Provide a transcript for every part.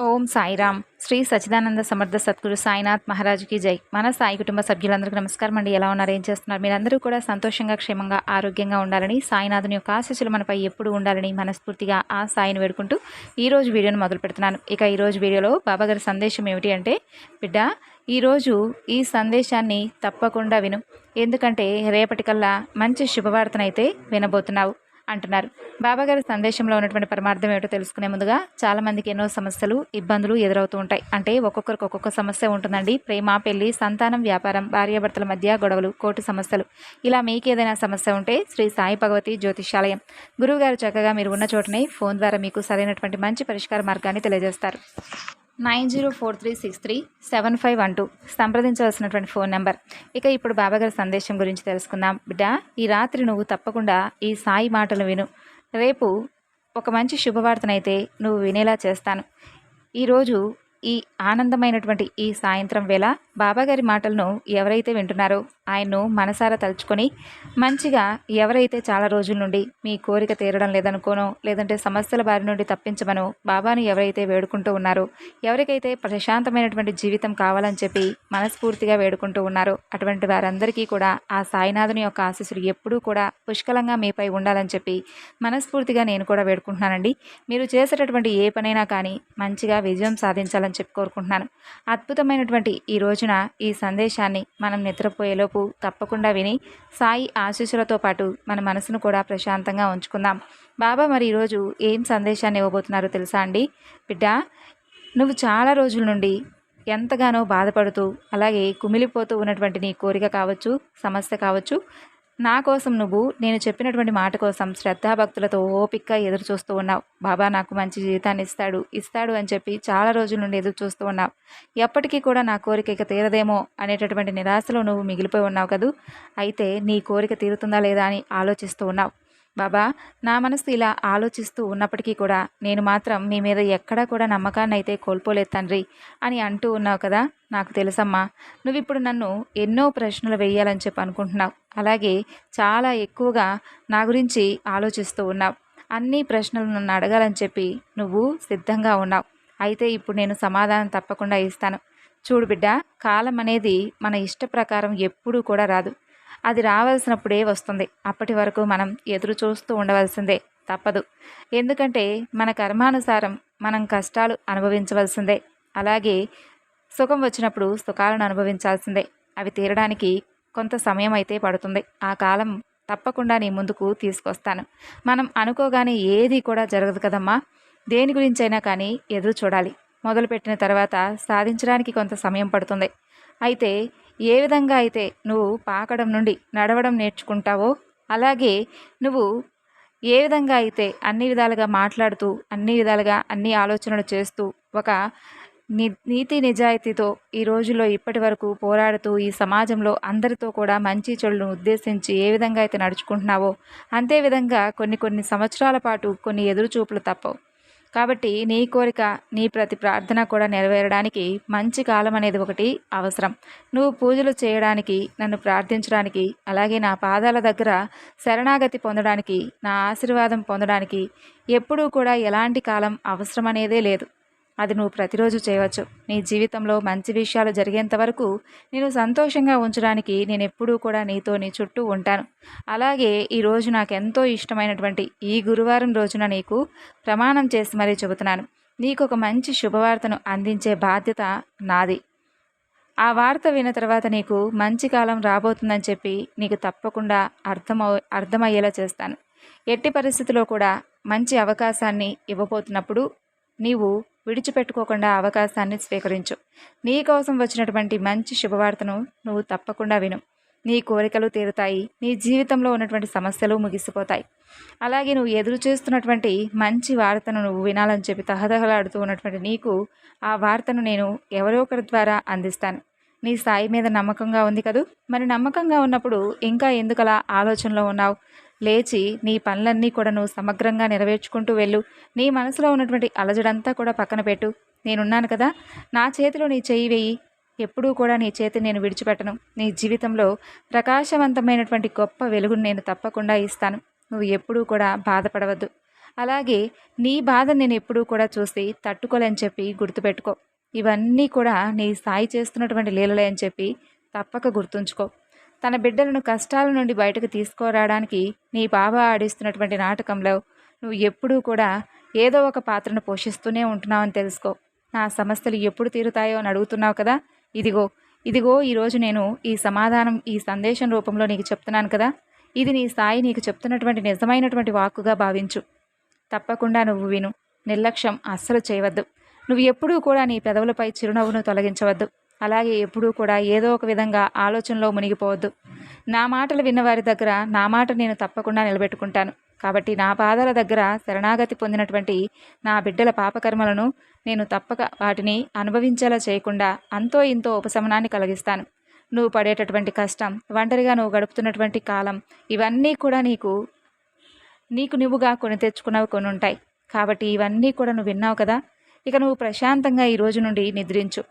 ఓం సాయిరామ్. శ్రీ సచిదానంద సమర్థ సద్గురు సాయినాథ్ మహారాజుకి జై. మన సాయి కుటుంబ సభ్యులందరికీ నమస్కారం అండి. ఎలా ఉన్నారు? ఏం చేస్తున్నారు? మీరందరూ కూడా సంతోషంగా క్షేమంగా ఆరోగ్యంగా ఉండాలని సాయినాథుని యొక్క ఆశీస్సులు మనపై ఎప్పుడు ఉండాలని మనస్ఫూర్తిగా ఆ సాయిని వేడుకుంటూ ఈరోజు వీడియోను మొదలు పెడుతున్నాను. ఇక ఈరోజు వీడియోలో బాబాగారి సందేశం ఏమిటి అంటే బిడ్డ ఈరోజు ఈ సందేశాన్ని తప్పకుండా విను. ఎందుకంటే రేపటికల్లా మంచి శుభవార్తనైతే వినబోతున్నావు. అంటున్నారు. బాబాగారి సందేశంలో ఉన్నటువంటి పరమార్థం ఏమిటో తెలుసుకునే ముందుగా చాలా మందికి ఎన్నో సమస్యలు ఇబ్బందులు ఎదురవుతూ ఉంటాయి. అంటే ఒక్కొక్కరికి ఒక్కొక్క సమస్య ఉంటుందండి. ప్రేమ పెళ్ళి సంతానం వ్యాపారం భార్యాభర్తల మధ్య గొడవలు కోర్టు సమస్యలు. ఇలా మీకు ఏదైనా సమస్య ఉంటే శ్రీ సాయి భగవతి జ్యోతిషాలయం. గురువుగారు చక్కగా మీరు ఉన్న చోటనే ఫోన్ ద్వారా మీకు సరైనటువంటి మంచి పరిష్కార మార్గాన్ని తెలియజేస్తారు. Nine zero four three six three seven five one two సంప్రదించవలసినటువంటి phone number. ఇక ఇప్పుడు బాబాగారి సందేశం గురించి తెలుసుకుందాం. బిడ్డ ఈ రాత్రి నువ్వు తప్పకుండా ఈ సాయి మాటలు విను. రేపు ఒక మంచి శుభవార్తనైతే నువ్వు వినేలా చేస్తాను. ఈరోజు ఈ ఆనందమైనటువంటి ఈ సాయంత్రం వేళ బాబాగారి మాటలను ఎవరైతే వింటున్నారో ఆయన్ను మనసారా తలుచుకొని మంచిగా ఎవరైతే చాలా రోజుల నుండి మీ కోరిక తీరడం లేదనుకోనో లేదంటే సమస్యల బారి నుండి తప్పించమనో బాబాను ఎవరైతే వేడుకుంటూ ఉన్నారో ఎవరికైతే ప్రశాంతమైనటువంటి జీవితం కావాలని చెప్పి మనస్ఫూర్తిగా వేడుకుంటూ ఉన్నారో అటువంటి వారందరికీ కూడా ఆ సాయినాథుని యొక్క ఆశీస్సులు ఎప్పుడూ కూడా పుష్కలంగా మీపై ఉండాలని చెప్పి మనస్ఫూర్తిగా నేను కూడా వేడుకుంటున్నానండి. మీరు చేసేటటువంటి ఏ పనైనా కానీ మంచిగా విజయం సాధించాలని చెప్పి కోరుకుంటున్నాను. అద్భుతమైనటువంటి ఈ రోజున ఈ సందేశాన్ని మనం నిద్రపోయేలోపు తప్పకుండా విని సాయి ఆశీస్సులతో పాటు మన మనసును కూడా ప్రశాంతంగా ఉంచుకుందాం. బాబా మరి ఈరోజు ఏం సందేశాన్ని ఇవ్వబోతున్నారో తెలుసా అండి? బిడ్డ నువ్వు చాలా రోజుల నుండి ఎంతగానో బాధపడుతూ అలాగే కుమిలిపోతూ ఉన్నటువంటి నీ కోరిక కావచ్చు సమస్య కావచ్చు నా కోసం నువ్వు నేను చెప్పినటువంటి మాట కోసం శ్రద్ధాభక్తులతో ఓపిక్గా ఎదురు చూస్తూ ఉన్నావు. బాబా నాకు మంచి జీవితాన్ని ఇస్తాడు ఇస్తాడు అని చెప్పి చాలా రోజుల నుండి ఎదురు చూస్తూ ఉన్నావు. ఎప్పటికీ కూడా నా కోరిక ఇక తీరదేమో అనేటటువంటి నిరాశలో నువ్వు మిగిలిపోయి ఉన్నావు కదూ? అయితే నీ కోరిక తీరుతుందా లేదా అని ఆలోచిస్తూ ఉన్నావు. బాబా నా మనసు ఇలా ఆలోచిస్తూ ఉన్నప్పటికీ కూడా నేను మాత్రం మీ మీద ఎక్కడా కూడా నమ్మకాన్ని అయితే కోల్పోలేదు తండ్రి అని అంటూ ఉన్నావు కదా నాకు తెలుసమ్మా. నువ్వు ఇప్పుడు నన్ను ఎన్నో ప్రశ్నలు వేయాలని చెప్పి అనుకుంటున్నావు. అలాగే చాలా ఎక్కువగా నా గురించి ఆలోచిస్తూ ఉన్నావు. అన్ని ప్రశ్నలు నన్ను అడగాలని చెప్పి నువ్వు సిద్ధంగా ఉన్నావు. అయితే ఇప్పుడు నేను సమాధానం తప్పకుండా ఇస్తాను. చూడు బిడ్డ కాలం అనేది మన ఇష్ట ప్రకారం ఎప్పుడూ కూడా రాదు. అది రావాల్సినప్పుడే వస్తుంది. అప్పటి వరకు మనం ఎదురు చూస్తూ ఉండవలసిందే. తప్పదు. ఎందుకంటే మన కర్మానుసారం మనం కష్టాలు అనుభవించవలసిందే. అలాగే సుఖం వచ్చినప్పుడు సుఖాలను అనుభవించాల్సిందే. అవి తీరడానికి కొంత సమయం అయితే పడుతుంది. ఆ కాలం తప్పకుండా నీ ముందుకు తీసుకొస్తాను. మనం అనుకోగానే ఏది కూడా జరగదు కదమ్మా. దేని గురించైనా కానీ ఎదురు చూడాలి. మొదలుపెట్టిన తర్వాత సాధించడానికి కొంత సమయం పడుతుంది. అయితే ఏ విధంగా అయితే నువ్వు పాకడం నుండి నడవడం నేర్చుకుంటావో అలాగే నువ్వు ఏ విధంగా అయితే అన్ని విధాలుగా మాట్లాడుతూ అన్ని విధాలుగా అన్ని ఆలోచనలు చేస్తూ ఒక ని నీతి నిజాయితీతో ఈ రోజుల్లో ఇప్పటి వరకు పోరాడుతూ ఈ సమాజంలో అందరితో కూడా మంచి చెడులను ఉద్దేశించి ఏ విధంగా అయితే నడుచుకుంటున్నావో అంతే విధంగా కొన్ని కొన్ని సంవత్సరాల పాటు కొన్ని ఎదురుచూపులు తప్పవు. కాబట్టి నీ కోరిక నీ ప్రతి ప్రార్థన కూడా నెరవేరడానికి మంచి కాలం అనేది ఒకటి అవసరం. నువ్వు పూజలు చేయడానికి నన్ను ప్రార్థించడానికి అలాగే నా పాదాల దగ్గర శరణాగతి పొందడానికి నా ఆశీర్వాదం పొందడానికి ఎప్పుడూ కూడా ఎలాంటి కాలం అవసరం అనేదే లేదు. అది నువ్వు ప్రతిరోజు చేయవచ్చు. నీ జీవితంలో మంచి విషయాలు జరిగేంత వరకు నేను సంతోషంగా ఉంచడానికి నేను ఎప్పుడూ కూడా నీతో నీ చుట్టూ ఉంటాను. అలాగే ఈరోజు నాకు ఎంతో ఇష్టమైనటువంటి ఈ గురువారం రోజున నీకు ప్రమాణం చేసి మరీ చెబుతున్నాను. నీకు ఒక మంచి శుభవార్తను అందించే బాధ్యత నాది. ఆ వార్త విన్న తర్వాత నీకు మంచి కాలం రాబోతుందని చెప్పి నీకు తప్పకుండా అర్థమవు అర్థమయ్యేలా చేస్తాను. ఎట్టి పరిస్థితిలో కూడా మంచి అవకాశాన్ని ఇవ్వబోతున్నప్పుడు నీవు విడిచిపెట్టుకోకుండా అవకాశాన్ని స్వీకరించు. నీ కోసం వచ్చినటువంటి మంచి శుభవార్తను నువ్వు తప్పకుండా విను. నీ కోరికలు తీరుతాయి. నీ జీవితంలో ఉన్నటువంటి సమస్యలు ముగిసిపోతాయి. అలాగే నువ్వు ఎదురు చేస్తున్నటువంటి మంచి వార్తను నువ్వు వినాలని చెప్పి తహదహలాడుతూ ఉన్నటువంటి నీకు ఆ వార్తను నేను ఎవరో ఒకరి ద్వారా అందిస్తాను. నీ స్థాయి మీద నమ్మకంగా ఉంది కదూ? మరి నమ్మకంగా ఉన్నప్పుడు ఇంకా ఎందుకలా ఆలోచనలో ఉన్నావు? లేచి నీ పనులన్నీ కూడా నువ్వు సమగ్రంగా నెరవేర్చుకుంటూ వెళ్ళు. నీ మనసులో ఉన్నటువంటి అలజడంతా కూడా పక్కన పెట్టు. నేనున్నాను కదా. నా చేతిలో నీ చెయ్యి వేయి. ఎప్పుడూ కూడా నీ చేతి నేను విడిచిపెట్టను. నీ జీవితంలో ప్రకాశవంతమైనటువంటి గొప్ప వెలుగును నేను తప్పకుండా ఇస్తాను. నువ్వు ఎప్పుడూ కూడా బాధపడవద్దు. అలాగే నీ బాధ నేను ఎప్పుడూ కూడా చూసి తట్టుకోలేని చెప్పి గుర్తుపెట్టుకో. ఇవన్నీ కూడా నీ సాయి చేస్తున్నటువంటి లీలలే అని చెప్పి తప్పక గుర్తుంచుకో. తన బిడ్డలను కష్టాల నుండి బయటకు తీసుకురావడానికి నీ బాబా ఆడిస్తున్నటువంటి నాటకంలో నువ్వు ఎప్పుడూ కూడా ఏదో ఒక పాత్రను పోషిస్తూనే ఉంటున్నావని తెలుసుకో. నా సమస్యలు ఎప్పుడు తీరుతాయో అని అడుగుతున్నావు కదా? ఇదిగో ఇదిగో ఈరోజు నేను ఈ సమాధానం ఈ సందేశం రూపంలో నీకు చెప్తున్నాను కదా? ఇది నీ స్థాయి నీకు చెప్తున్నటువంటి నిజమైనటువంటి వాక్కుగా భావించు. తప్పకుండా నువ్వు విను. నిర్లక్ష్యం అస్సలు చేయవద్దు. నువ్వు ఎప్పుడూ కూడా నీ పెదవులపై చిరునవ్వును తొలగించవద్దు. అలాగే ఎప్పుడూ కూడా ఏదో ఒక విధంగా ఆలోచనలో మునిగిపోవద్దు. నా మాటలు విన్నవారి దగ్గర నా మాట నేను తప్పకుండా నిలబెట్టుకుంటాను. కాబట్టి నా పాదాల దగ్గర శరణాగతి పొందినటువంటి నా బిడ్డల పాపకర్మలను నేను తప్పక వాటిని అనుభవించేలా చేయకుండా అంతో ఇంతో ఉపశమనాన్ని కలిగిస్తాను. నువ్వు పడేటటువంటి కష్టం ఒంటరిగా నువ్వు గడుపుతున్నటువంటి కాలం ఇవన్నీ కూడా నీకు నీకు నువ్వుగా కొని తెచ్చుకున్నవి కొన్ని ఉంటాయి కాబట్టి ఇవన్నీ కూడా నువ్వు విన్నావు కదా? ఇక నువ్వు ప్రశాంతంగా ఈ రోజు నుండి నిద్రించు.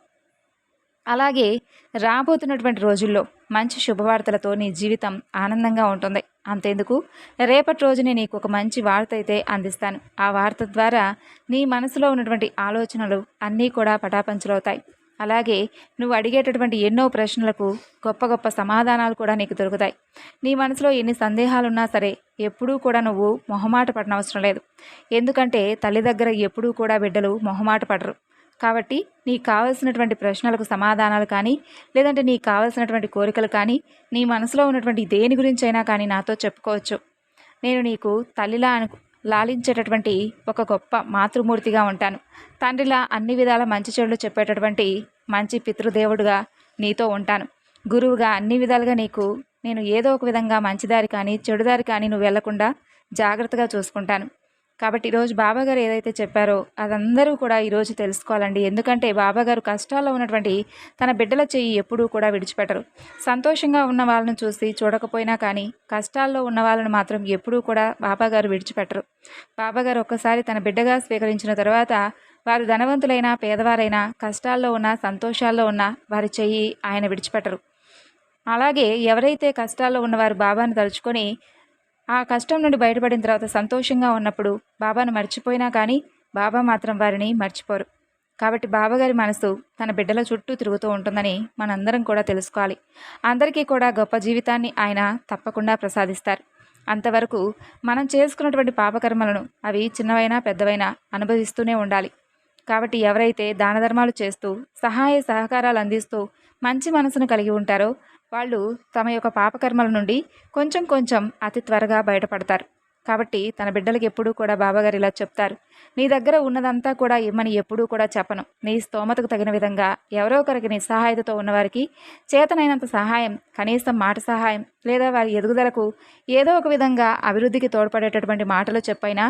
అలాగే రాబోతున్నటువంటి రోజుల్లో మంచి శుభవార్తలతో నీ జీవితం ఆనందంగా ఉంటుంది. అంతేందుకు రేపటి రోజునే నీకు ఒక మంచి వార్త అయితే అందిస్తాను. ఆ వార్త ద్వారా నీ మనసులో ఉన్నటువంటి ఆలోచనలు అన్నీ కూడా పటాపంచలవుతాయి. అలాగే నువ్వు అడిగేటటువంటి ఎన్నో ప్రశ్నలకు గొప్ప గొప్ప సమాధానాలు కూడా నీకు దొరుకుతాయి. నీ మనసులో ఎన్ని సందేహాలున్నా సరే ఎప్పుడూ కూడా నువ్వు మొహమాట పడనవసరం లేదు. ఎందుకంటే తల్లి దగ్గర ఎప్పుడూ కూడా బిడ్డలు మొహమాట పడరు. కాబట్టి నీకు కావలసినటువంటి ప్రశ్నలకు సమాధానాలు కానీ లేదంటే నీకు కావలసినటువంటి కోరికలు కానీ నీ మనసులో ఉన్నటువంటి దేని గురించైనా కానీ నాతో చెప్పుకోవచ్చు. నేను నీకు తల్లిలా అను లాలించేటటువంటి ఒక గొప్ప మాతృమూర్తిగా ఉంటాను. తండ్రిలా అన్ని విధాల మంచి చెడులు చెప్పేటటువంటి మంచి పితృదేవుడుగా నీతో ఉంటాను. గురువుగా అన్ని విధాలుగా నీకు నేను ఏదో ఒక విధంగా మంచిదారి కానీ చెడుదారి కానీ నువ్వు వెళ్ళకుండా జాగ్రత్తగా చూసుకుంటాను. కాబట్టి ఈరోజు బాబాగారు ఏదైతే చెప్పారో అదందరూ కూడా ఈరోజు తెలుసుకోవాలండి. ఎందుకంటే బాబాగారు కష్టాల్లో ఉన్నటువంటి తన బిడ్డల చెయ్యి ఎప్పుడూ కూడా విడిచిపెట్టరు. సంతోషంగా ఉన్న వాళ్ళని చూసి చూడకపోయినా కానీ కష్టాల్లో ఉన్న వాళ్ళని మాత్రం ఎప్పుడూ కూడా బాబాగారు విడిచిపెట్టరు. బాబాగారు ఒక్కసారి తన బిడ్డగా స్వీకరించిన తర్వాత వారు ధనవంతులైనా పేదవారైనా కష్టాల్లో ఉన్న సంతోషాల్లో ఉన్న వారి చెయ్యి ఆయన విడిచిపెట్టరు. అలాగే ఎవరైతే కష్టాల్లో ఉన్నవారు బాబాను తలుచుకొని ఆ కష్టం నుండి బయటపడిన తర్వాత సంతోషంగా ఉన్నప్పుడు బాబాను మర్చిపోయినా కానీ బాబా మాత్రం వారిని మర్చిపోరు. కాబట్టి బాబాగారి మనసు తన బిడ్డల చుట్టూ తిరుగుతూ ఉంటుందని మనందరం కూడా తెలుసుకోవాలి. అందరికీ కూడా గొప్ప జీవితాన్ని ఆయన తప్పకుండా ప్రసాదిస్తారు. అంతవరకు మనం చేసుకున్నటువంటి పాపకర్మలను అవి చిన్నవైనా పెద్దవైనా అనుభవిస్తూనే ఉండాలి. కాబట్టి ఎవరైతే దాన ధర్మాలు చేస్తూ సహాయ సహకారాలు అందిస్తూ మంచి మనసును కలిగి ఉంటారో వాళ్ళు తమ యొక్క పాపకర్మల నుండి కొంచెం కొంచెం అతి త్వరగా బయటపడతారు. కాబట్టి తన బిడ్డలకి ఎప్పుడూ కూడా బాబాగారు ఇలా చెప్తారు. నీ దగ్గర ఉన్నదంతా కూడా ఇమ్మని ఎప్పుడూ కూడా చెప్పను. నీ స్తోమతకు తగిన విధంగా ఎవరో ఒకరికి నిస్సహాయతతో ఉన్నవారికి చేతనైనంత సహాయం కనీసం మాట సహాయం లేదా వారి ఎదుగుదలకు ఏదో ఒక విధంగా అభివృద్ధికి తోడ్పడేటటువంటి మాటలు చెప్పైనా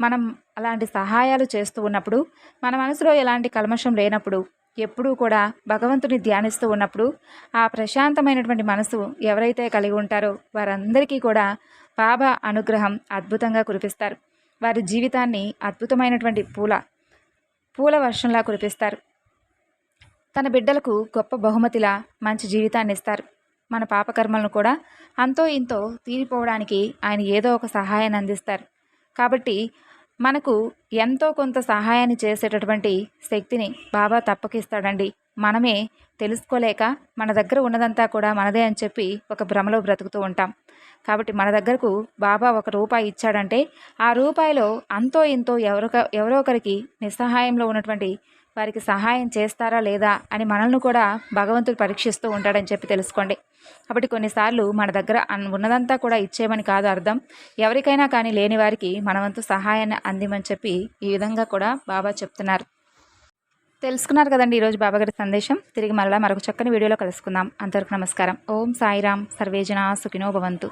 మనం అలాంటి సహాయాలు చేస్తూ ఉన్నప్పుడు మన మనసులో ఎలాంటి కల్మషం లేనప్పుడు ఎప్పుడూ కూడా భగవంతుని ధ్యానిస్తూ ఉన్నప్పుడు ఆ ప్రశాంతమైనటువంటి మనసు ఎవరైతే కలిగి ఉంటారో వారందరికీ కూడా బాబా అనుగ్రహం అద్భుతంగా కురిపిస్తారు. వారి జీవితాన్ని అద్భుతమైనటువంటి పూల పూల వర్షంలా కురిపిస్తారు. తన బిడ్డలకు గొప్ప బహుమతిలా మంచి జీవితాన్ని ఇస్తారు. మన పాపకర్మలను కూడా అంతో ఇంతో తీరిపోవడానికి ఆయన ఏదో ఒక సహాయాన్ని అందిస్తారు. కాబట్టి మనకు ఎంతో కొంత సహాయాన్ని చేసేటటువంటి శక్తిని బాబా తప్పకిస్తాడండి. మనమే తెలుసుకోలేక మన దగ్గర ఉన్నదంతా కూడా మనదే అని చెప్పి ఒక భ్రమలో బ్రతుకుతూ ఉంటాం. కాబట్టి మన దగ్గరకు బాబా ఒక రూపాయి ఇచ్చాడంటే ఆ రూపాయిలో అంతో ఇంతో ఎవరొక ఎవరో ఒకరికి నిస్సహాయంలో ఉన్నటువంటి వారికి సహాయం చేస్తారా లేదా అని మనల్ని కూడా భగవంతుడు పరీక్షిస్తూ ఉంటాడని చెప్పి తెలుసుకోండి. కాబట్టి కొన్నిసార్లు మన దగ్గర ఉన్నదంతా కూడా ఇచ్చేయమని కాదు అర్థం. ఎవరికైనా కానీ లేని వారికి మనవంతు సహాయాన్ని అందిమని చెప్పి ఈ విధంగా కూడా బాబా చెప్తున్నారు. తెలుసుకున్నారు కదండి ఈరోజు బాబాగారి సందేశం. తిరిగి మళ్ళీ మరొక చక్కని వీడియోలో కలుసుకుందాం. అంతవరకు నమస్కారం. ఓం సాయిరామ్ సర్వేజన సుఖినో భవంతు.